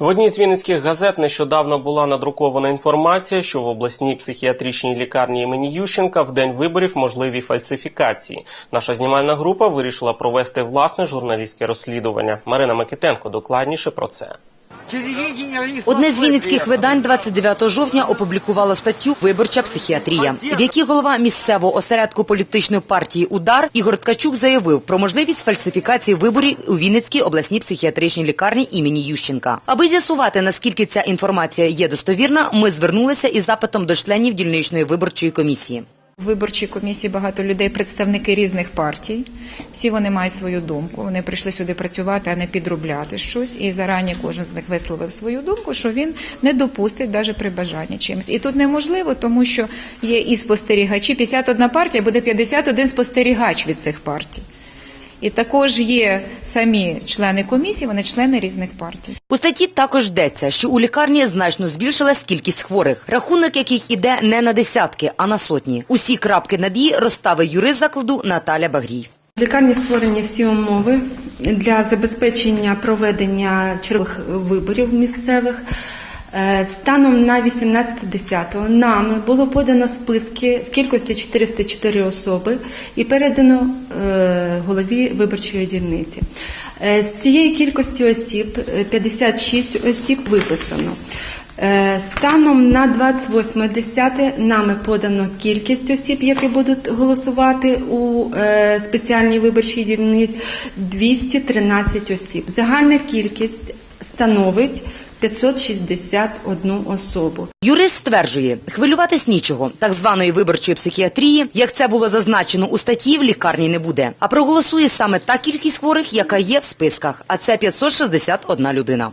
В одній з вінницьких газет нещодавно була надрукована інформація, що в обласній психіатричній лікарні імені Ющенка в день виборів можливі фальсифікації. Наша знімальна група вирішила провести власне журналістське розслідування. Марина Микитенко докладніше про це. Одне з вінницьких видань 29 жовтня опублікувало статтю Виборча психіатрія, в якій голова місцевого осередку політичної партії Удар Ігор Ткачук заявив про можливість фальсифікації виборів у Вінницькій обласній психіатричній лікарні імені Ющенка. Аби з'ясувати наскільки ця інформація є достовірна, ми звернулися із запитом до членів дільничної виборчої комісії. В виборчій комісії багато людей, представники різних партій. Всі вони мають свою думку. Вони прийшли сюди працювати, а не підробляти щось. І зарані кожен з них висловив свою думку, що він не допустить навіть при бажанні чимось. І тут неможливо, тому що є і спостерігачі. 51 партія буде 51 спостерігач від цих партій. І також є самі члени комісії, вони члени різних партій. У статті також йдеться, що у лікарні значно збільшилась кількість хворих, рахунок яких іде не на десятки, а на сотні. Усі крапки над «і» розставив юрист закладу Наталя Багрій. В лікарні створені всі умови для забезпечення проведення чергових виборів місцевих. Е, Станом на 18.10 нами було подано списки в кількості 404 особи і передано е, голові виборчої дільниці. Е, З цієї кількості осіб е, 56 осіб виписано. Станом на 28.10 нами подано кількість осіб, які будуть голосувати у спеціальній виборчій дільниці 213 осіб. Загальна кількість становить 561 особу. Юрист стверджує, хвилюватись нічого. Так званої виборчої психіатрії, як це було зазначено у статті, в лікарні не буде. А проголосує саме та кількість хворих, яка є в списках, а це 561 людина.